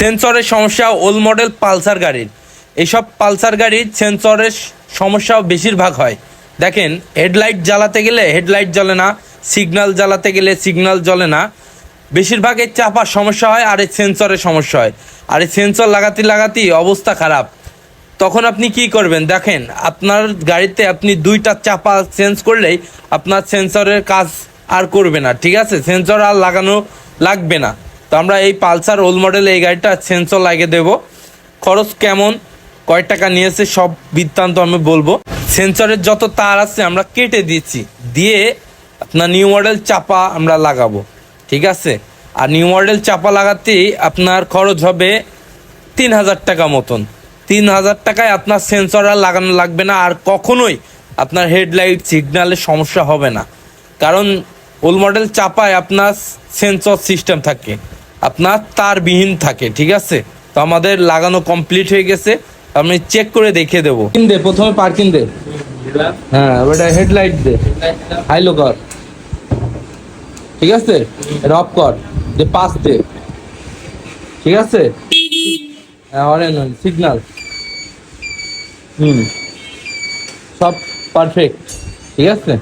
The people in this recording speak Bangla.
সেন্সরের সমস্যা ওল্ড মডেল পালসার গাড়ির। এইসব পালসার গাড়ির সেন্সরের সমস্যাও বেশিরভাগ হয়। দেখেন, হেডলাইট জ্বালাতে গেলে হেডলাইট জ্বলে না, সিগন্যাল জ্বালাতে গেলে সিগন্যাল জ্বলে না। বেশিরভাগ চাপার সমস্যা হয় আর এই সেন্সরের সমস্যা হয়। আর এই সেন্সর লাগাতে লাগাতেই অবস্থা খারাপ। তখন আপনি কি করবেন? দেখেন, আপনার গাড়িতে আপনি দুইটা চাপা চেঞ্জ করলেই আপনার সেন্সরের কাজ আর করবে না, ঠিক আছে? সেন্সর আর লাগানো লাগবে না। তো আমরা এই পালসার ওল্ড মডেল এই গাড়িটা সেন্সর লাগিয়ে দেব। খরচ কেমন, কয় টাকা নিয়েছে, সব বৃত্তান্ত আমি বলব। সেন্সরের যত তার আছে আমরা কেটে দিচ্ছি, দিয়ে আপনার নিউ মডেল চাপা আমরা লাগাবো, ঠিক আছে? আর নিউ মডেল চাপা লাগাতেই আপনার খরচ হবে তিন হাজার টাকা মতন। তিন হাজার টাকায় আপনার সেন্সর আর লাগানো লাগবে না, আর কখনোই আপনার হেডলাইট সিগন্যালের সমস্যা হবে না। কারণ ওল মডেল চাপায় আপনার সেন্সর সিস্টেম থাকে। আপনার তারবিহীন থাকে, ঠিক আছে? তো আমাদের লাগানো কমপ্লিট হয়ে গেছে, আমি চেক করে দেখিয়ে দেবো। দে, প্রথমে পার্কিং দে। হ্যাঁ ওটা হেডলাইট দে। হাইলো কর। ঠিক আছে? রপ কর। যে পাস দে। ঠিক আছে? হ্যাঁ অরেঞ্জ সিগনাল হুম। সব পারফেক্ট ঠিক আছে?